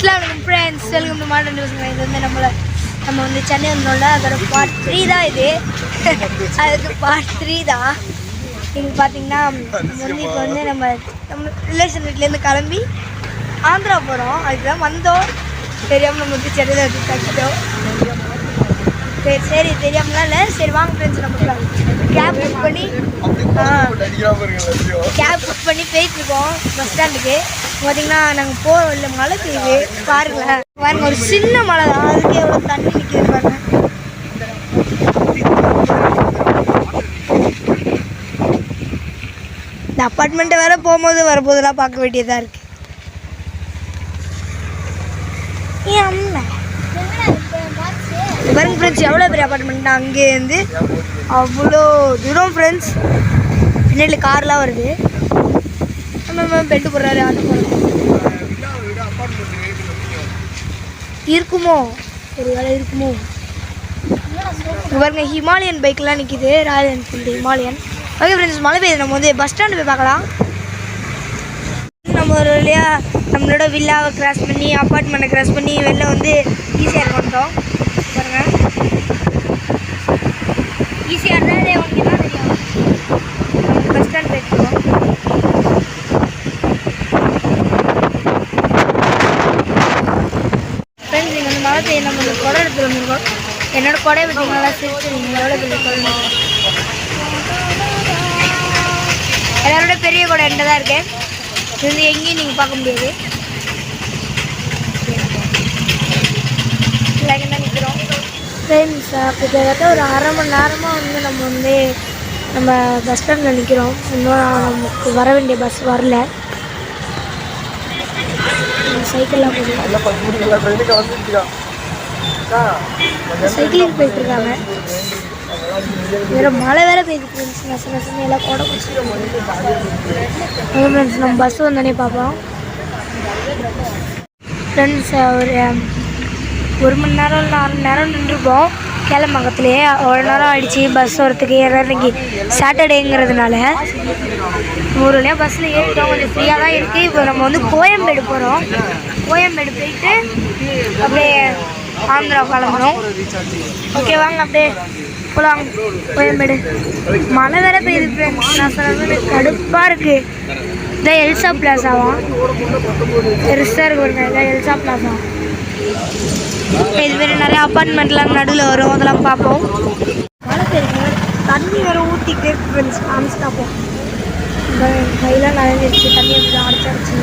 அஸ்லாம் friends welcome to modern நியூஸ்ங்க இது வந்து நம்மளை நம்ம வந்து சென்னை வந்தோம்ல அதோட பார்ட் த்ரீ தான் இது. அதுக்கு பார்ட் த்ரீ தான். இங்கே பார்த்தீங்கன்னா வந்து இப்போ வந்து நம்ம நம்ம ரிலேஷன் வீட்லேருந்து கிளம்பி ஆந்திரா போகிறோம் அதுக்கு தான் வந்தோம். தெரியாமல் நம்ம வந்து சென்னையில் வந்து தக்கிட்டோம் சரி சரி தெரியாமலாம் இல்லை? சரி வாங்க ஃப்ரெண்ட்ஸ் நம்ம கேப் புக் பண்ணி ஆ. கேப் புக் பண்ணி போயிட்டுருக்கோம் பஸ் ஸ்டாண்டுக்கு பார்த்தீங்கன்னா நாங்கள் போக இல்லை மழை பெய்யுது பாருங்களேன் பாருங்க ஒரு சின்ன மழை தான். அதுக்கு எவ்வளோ தண்ணி நிற்கிது பாருங்க. இந்த அப்பார்ட்மெண்ட்டை வேற போகும்போது வரும்போதெல்லாம் பார்க்க வேண்டியதாக இருக்குது பாருங்க ஃப்ரெண்ட்ஸ் எவ்வளோ பெரிய அப்பார்ட்மெண்ட் அங்கேருந்து அவ்வளோ தூரம் ஃப்ரெண்ட்ஸ் பின்னாடி கார்லாம் வருது. நம்ம பெட்டு போடுறாரு ஆட்டோ போடுறாரு இருக்குமோ? ஒரு வேலை இருக்குமோ? பாருங்க ஹிமாலயன் பைக்லாம் நிற்கிது Royal Enfield Himalayan okay friends மழை பெய்யுது. நம்ம வந்து பஸ் ஸ்டாண்டு போய் பார்க்கலாம். நம்ம ஒரு வழியாக நம்மளோட வில்லாவை கிராஸ் பண்ணி அப்பார்ட்மெண்ட்டை கிராஸ் பண்ணி வெளில வந்து ஈஸியாக வந்துட்டோம் ஈஸியாக இருந்தால் உனக்கு என்ன தெரியும். பஸ் ஸ்டாண்ட் போயிருக்கோம் ஃப்ரெண்ட்ஸ் இங்கே வந்து மழை பெய்ய நம்ம எடுத்து என்னோட குடை பார்த்தீங்கன்னா நல்லா எவ்வளோ பெரிய குடை எல்லாரோட பெரிய குடம் என்கிட்ட தான் இருக்கேன் இது வந்து எங்கேயும் நீங்கள் பார்க்க முடியாது இங்கே தான் நிற்கிறோம் டைம் கிட்டத்தட்ட ஒரு அரை மணி நேரமாக வந்து நம்ம வந்து நம்ம பஸ் ஸ்டாண்டில் நிற்கிறோம் இன்னும் நமக்கு வர வேண்டிய பஸ் வரல. சைக்கிள்லாம் போகுது சைக்கிளிங் போயிட்டுருக்காங்க வேற மழை வேற பெய்யுது ஃப்ரெண்ட்ஸ் நச நசன்னு எல்லாம் கூட ஃப்ரெண்ட்ஸ் நம்ம பஸ் வந்தோடனே பார்ப்போம். ஃப்ரெண்ட்ஸ் ஒரு ஒரு மணி நேரம் இல்லை அரை மணி நேரம் நின்றுருப்போம். கேளம்பக்கத்துலேயே அவ்வளோ நேரம் ஆகிடுச்சு பஸ் வரத்துக்கு ஏன்னா இன்றைக்கி சாட்டர்டேங்கிறதுனால ஒரு வழியாக பஸ்ஸில் ஏறிட்டோம் கொஞ்சம் ஃப்ரீயாக தான் இருக்குது இப்போ நம்ம வந்து கோயம்பேடு போகிறோம் கோயம்பேடு போயிட்டு அப்படியே ஆந்திரா கிளம்புறோம். ஓகே வாங்க அப்படியே போகலாம் கோயம்பேடு. மழை வேற பெய்யுது ஃப்ரெண்ட்ஸ் நான் சொல்கிறது கடுப்பாக இருக்குது இதான் எல்சா பிளாசாவா பெருசாக இருக்கு பாருங்க இதான் எல்சா பிளாஸா இது மாதிரி நிறைய அப்பார்ட்மெண்ட்லாம் நடுவில் வரும் அதெல்லாம் பார்ப்போம். மழை பெய்யுங்க தண்ணி வேறு ஊற்றிக்கிட்டே ஃப்ரெண்ட்ஸ் காமிச்சு பார்ப்போம் கையெல்லாம் நனைஞ்சிருச்சு தண்ணி எப்படி அடைச்சாச்சு.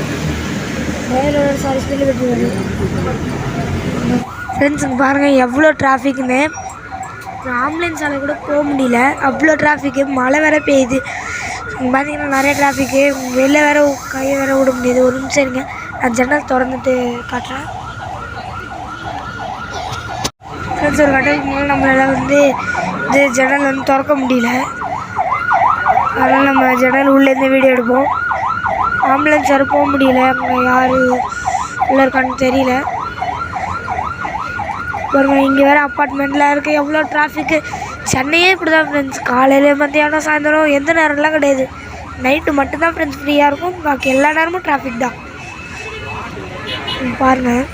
வேற ஒரு சாரி ஸ்பீடில் விட்டு வருது ஃப்ரெண்ட்ஸுங்க பாருங்கள் எவ்வளோ டிராஃபிக்குன்னு ஆம்புலன்ஸால் கூட போக முடியல. அவ்வளோ டிராஃபிக்கு மழை வேற பெய்யுது. பார்த்தீங்கன்னா நிறைய டிராஃபிக்கு வெளில வேற கையை வேற விட முடியுது. ஒரு நிமிஷம் இருங்க. நான் ஜன்னல் திறந்துட்டு காட்டுறேன். ஃப்ரெண்ட்ஸ் ஒரு கட்டத்துக்கு மேலே நம்மளால் வந்து இது ஜன்னல் வந்து திறக்க முடியல. அதனால் நம்ம ஜன்னல் உள்ளேருந்து வீடியோ எடுப்போம். ஆம்புலன்ஸ் யாரும் போக முடியல. அங்கே யார் உள்ள இருக்கான்னு தெரியல. பாருங்க இங்கே வேறு அப்பார்ட்மெண்ட்டில் இருக்குது எவ்வளோ டிராஃபிக்கு சென்னையே இப்படி தான் ஃப்ரெண்ட்ஸ் காலையில் மத்தியானம் சாயந்தரம் எந்த நேரம்லாம் கிடையாது. நைட்டு மட்டும்தான் ஃப்ரெண்ட்ஸ் ஃப்ரீயாக இருக்கும். பாக்கி எல்லா நேரமும் டிராஃபிக் தான். பாருங்கள்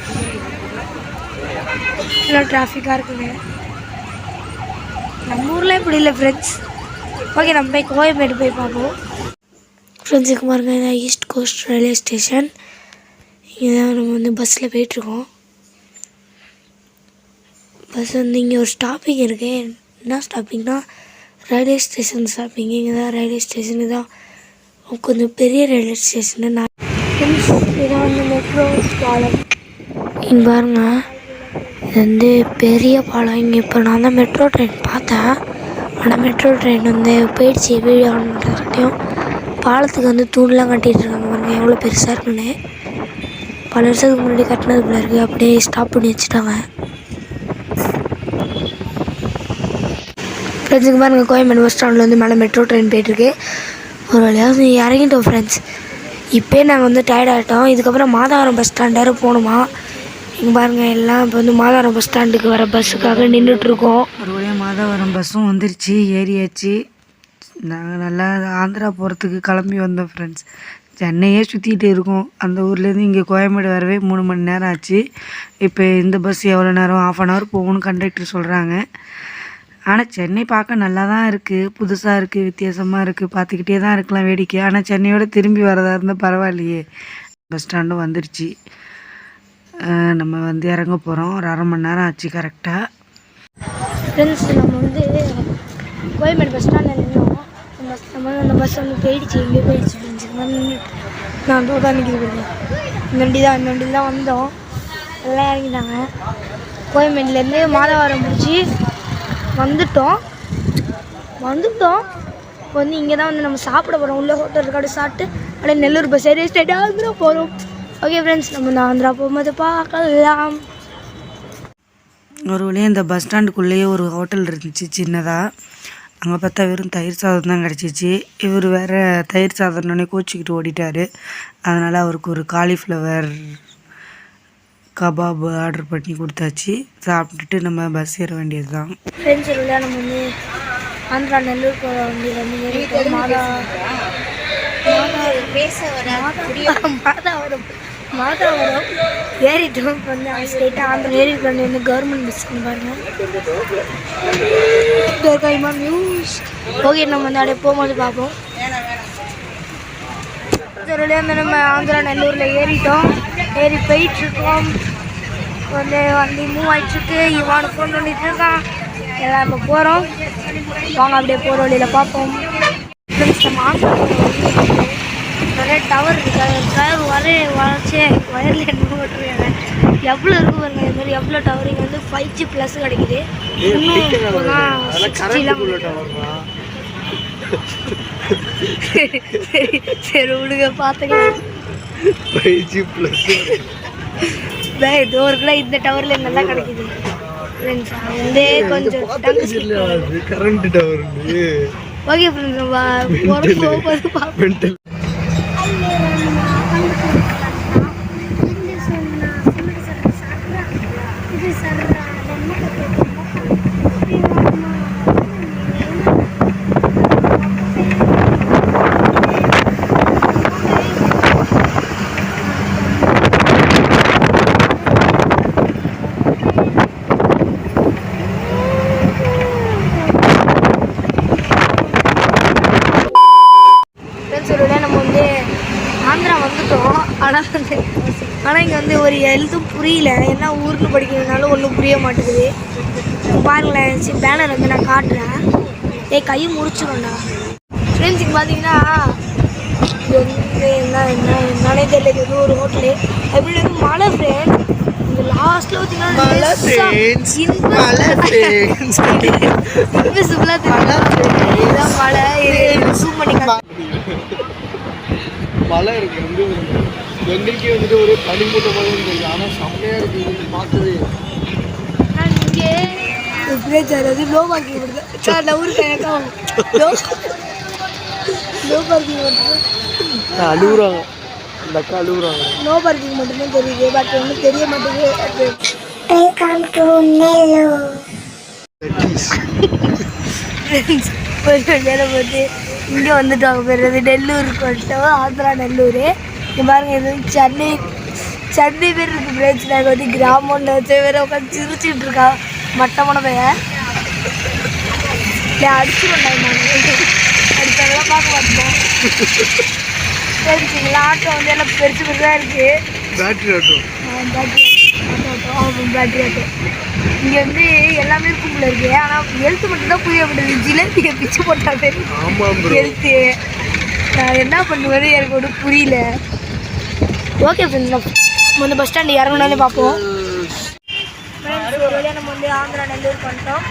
இவ்வளோ டிராஃபிக்காக இருக்குங்க நம்ம ஊரில் இப்படி இல்லை ஃப்ரெண்ட்ஸ் ஓகே நம்ம போய் கோயம்பேடு போய் பார்ப்போம். ஃப்ரெண்ட்ஸுக்கு பாருங்க ஈஸ்ட் கோஸ்ட் ரயில்வே ஸ்டேஷன் இங்கே தான் நம்ம வந்து பஸ்ஸில் போயிட்டுருக்கோம். பஸ் வந்து இங்கே ஒரு ஸ்டாப்பிங் இருக்கு. என்ன ஸ்டாப்பிங்னா ரயில்வே ஸ்டேஷன் ஸ்டாப்பிங் இங்கே தான் ரயில்வே ஸ்டேஷனு தான் கொஞ்சம் பெரிய ரயில்வே ஸ்டேஷனு நான் இதான் வந்து மெட்ரோ பாலம் இங்கே பாருங்க. இது வந்து பெரிய பாலம். இங்கே இப்போ நான் தான் மெட்ரோ ட்ரெயின் பார்த்தேன். ஆனால் மெட்ரோ ட்ரெயின் வந்து போயிடுச்சு. வீடியோ ஆன்ன்றதையும் பாலத்துக்கு வந்து தூண்லாம் கட்டிகிட்டு இருக்காங்க பாருங்க. எவ்வளோ பெருசாக இருக்குன்னு. பல வருஷத்துக்கு முன்னாடி கட்டினது போல இருக்குது அப்படியே ஸ்டாப் பண்ணி வச்சுட்டாங்க. ஃப்ரெண்ட்ஸுக்கு பாருங்க. கோயம்பேடு பஸ் ஸ்டாண்டில் வந்து மேலே மெட்ரோ ட்ரெயின் போயிட்டுருக்கு. ஒரு வழியாக இறங்கிட்டோம் ஃப்ரெண்ட்ஸ் இப்போயே நாங்கள் வந்து டயர்ட் ஆகிட்டோம் இதுக்கப்புறம் மாதவரம் பஸ் ஸ்டாண்டாரு போகணுமா? இங்கே பாருங்கள் எல்லாம் இப்போ வந்து மாதாவரம் பஸ் ஸ்டாண்டுக்கு வர பஸ்ஸுக்காக நின்றுட்டுருக்கோம் ஒரு வழியாக மாதவரம் பஸ்ஸும் வந்துருச்சு ஏறியாச்சு. நாங்கள் நல்லா ஆந்திரா போகிறதுக்கு கிளம்பி வந்தோம் ஃப்ரெண்ட்ஸ் சென்னையே சுற்றிட்டு இருக்கோம். அந்த ஊர்லேருந்து இங்கே கோயம்பேடு வரவே மூணு மணி நேரம் ஆச்சு. இப்போ இந்த பஸ் எவ்வளோ நேரம் ஆஃப் அன் ஹவர் போகணும்னு கண்டக்டர் சொல்கிறாங்க ஆனால் சென்னை பார்க்க நல்லா தான் இருக்குது புதுசாக இருக்குது வித்தியாசமாக இருக்குது பார்த்துக்கிட்டே தான் இருக்கலாம் வேடிக்கை. ஆனால் சென்னையோட திரும்பி வரதா இருந்தால் பரவாயில்லையே. பஸ் ஸ்டாண்டும் வந்துருச்சு. நம்ம வந்து இறங்க போகிறோம் ஒரு அரை மணி நேரம் ஆச்சு கரெக்டாக ஃப்ரெண்ட்ஸ் நம்ம வந்து கோயம்பேடு பஸ் ஸ்டாண்டில் நின்னோம். பஸ் நம்ம அந்த பஸ் வந்து போயிடுச்சு. எங்கேயோ போயிடுச்சு. ஃப்ரெண்ட்ஸ் நான் வந்து தான் நிற்கிது இந்த வண்டி தான் இந்த வண்டி தான் வந்தோம். எல்லாம் இறங்கிட்டாங்க. கோயம்பேடுலேருந்து மாதவாரம் பிடிச்சி வந்துட்டோம். வந்துட்டோம். இப்போ வந்து இங்கே தான் வந்து நம்ம சாப்பிட போகிறோம் உள்ள ஹோட்டல் இருக்காடு சாப்பிட்டு அப்படியே நெல்லூர் பஸ் ஏறி ஸ்டேட்டாக போகிறோம் ஓகே ஃப்ரெண்ட்ஸ் நம்ம இந்த ஆந்திரா போகும்போது பார்க்கலாம். ஒரு வழியாக இந்த பஸ் ஸ்டாண்டுக்குள்ளேயே ஒரு ஹோட்டல் இருந்துச்சு சின்னதாக அங்கே பார்த்தா வெறும் தயிர் சாதம் தான் கிடச்சிச்சு. இவர் வேறு தயிர் சாதம்னே கோச்சிக்கிட்டு ஓடிட்டார். அதனால் அவருக்கு ஒரு காலிஃப்ளவர் கபாப் ஆர்டர் பண்ணி கொடுத்தாச்சு. சாப்பிட்டுட்டு நம்ம பஸ் ஏற வேண்டியது தான் ஃப்ரெண்ட்ஸ் இல்லை நம்ம வந்து ஆந்திரா நெல்லூர் போகிற வண்டியில் வந்து ஏறிட்டோம் மாதா மாதா- மாதாவரம். மாதாவரம் ஏறிட்டோம் இப்போ வந்து ஸ்ட்ரெயிட்டாக ஆந்திரா ஏறி வந்து வந்து கவர்மெண்ட் பஸ் பாருங்க. நியூஸ் ஓகே நம்ம வந்து அப்படியே போகும்போது பார்ப்போம். வந்து நம்ம ஆந்திரா நெல்லூரில் ஏறிட்டோம். ஏறி போயிட்டுருக்கோம். வந்து வண்டி மூவ் ஆகிட்டுருக்கு இவானு ஃபோன் பண்ணிட்டு இருக்கான் எல்லாம் இப்போ போகிறோம் வாங்க அப்படியே போகிற வழியில் பார்ப்போம். நம்ம ஆந்திரா நிறைய டவர் டவர் வர வளர்ச்சி வயரில் என்ன போட்டுருக்காங்க? எவ்வளோ இருக்கு பாருங்க இது மாதிரி எவ்வளோ டவர் இங்கே வந்து ஃபைவ் ஜி ப்ளஸ் கிடைக்குது. இன்னும் இப்போதான் 60 லாம் சரி சரி சரி விடுங்க பார்த்துக்கலாம் டேய், இது ஒரு கிலோ இந்த டவர்ல நல்லா கிடைக்குது? ஃப்ரெண்ட்ஸ் வந்து கொஞ்சம் கரண்ட் டவர் ஓகே ஃப்ரெண்ட்ஸ் போகும்போது பார்ப்போம் ஃப்ரெண்ட்ஸ் சொல்லுங்க நம்ம வந்து ஆந்திரா வந்துட்டோம் ஆனால் வந்து இங்கே வந்து ஒரு எழுத்தும் புரியல. என்ன ஊருக்கு படிக்கிறதுனால ஒன்றும் புரிய மாட்டேங்குது. பாருங்களேன் சரி பேனர் வந்து நான் காட்டுறேன். ஏய் கையும் முடிச்சுக்கோண்டா ஃப்ரெண்ட்ஸ் இங்கே பார்த்தீங்கன்னா வந்து என்ன என்ன என்னன்னே தெரியல. இது வந்து ஒரு ஹோட்டலு எப்படி வந்து மலை ஃப்ரெண்ட் இந்த friends. பார்த்தீங்கன்னா காட்டு. மழை இருக்கு எங்களுக்கே வந்துட்டு ஒரு பனிமூட்டமாக இருந்தது. ஆனால் செம்மையாக இருக்கு. இது பார்த்தது. நான் இங்கே இப்படியே சார் அது லோ பார்க்கிங் வருது சார் நான் ஊருக்கு லோ லோ பார்க்கிங் மட்டும் அழுகுறாங்க. அக்கா அழுகுறாங்க. லோ பார்க்கிங் மட்டும்தான் தெரியுது. பட் ஒன்றும் தெரிய மாட்டேங்குது. ஒரு நேரம் வந்து இங்கே வந்துட்டோம் பேர் வந்து நெல்லூருக்கு வந்துட்டோம் ஆந்திரா நெல்லூர். இங்கே பாருங்க இது வந்து சென்னை சென்னை பேர் இருக்கு ஃப்ரெண்ட்ஸ் நாங்கள் வந்து கிராமம்னு வச்சு வேற உட்காந்து சிரிச்சுட்டு இருக்கா. மட்டமான பையன். அடிச்சுருவோம் நாங்கள் அடிச்சாங்கலாம் பார்க்க மாட்டோம் இங்கே ஆட்டோ வந்து எல்லாம் பெருசு பெருசாக இருக்குது பேட்டரி ஆட்டோ பேட்டரி ஆட்டோ ஆமாம் பேட்டரி ஆட்டோ இங்கே வந்து எல்லாமே இருக்கும்ல இருக்கு. ஆனால் எழுத்து மட்டும் தான் புரிய மாட்டேங்குது ஜிலேபியை பிச்சு போட்டா மாதிரி ஆமாம் ப்ரோ எழுத்து நான் என்ன பண்ணுவேன்னு எனக்கு ஒன்றும் புரியல. ஓகே ஃப்ரெண்ட்ஸ் நம்ம வந்து பஸ் ஸ்டாண்டு இறங்கணும்னு பார்ப்போம். நம்ம வந்து ஆந்திரா நெல்லூர் பண்ணிட்டோம்.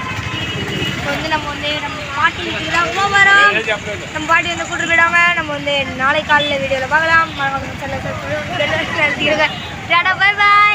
இப்போ வந்து நம்ம வந்து நம்ம பாட்டி வீட்டுக்கு தான் நம்ம பாட்டி வந்து கூட்டு போயிடாம நம்ம வந்து நாளை காலையில் வீடியோவில் பார்க்கலாம். பாய் பாய்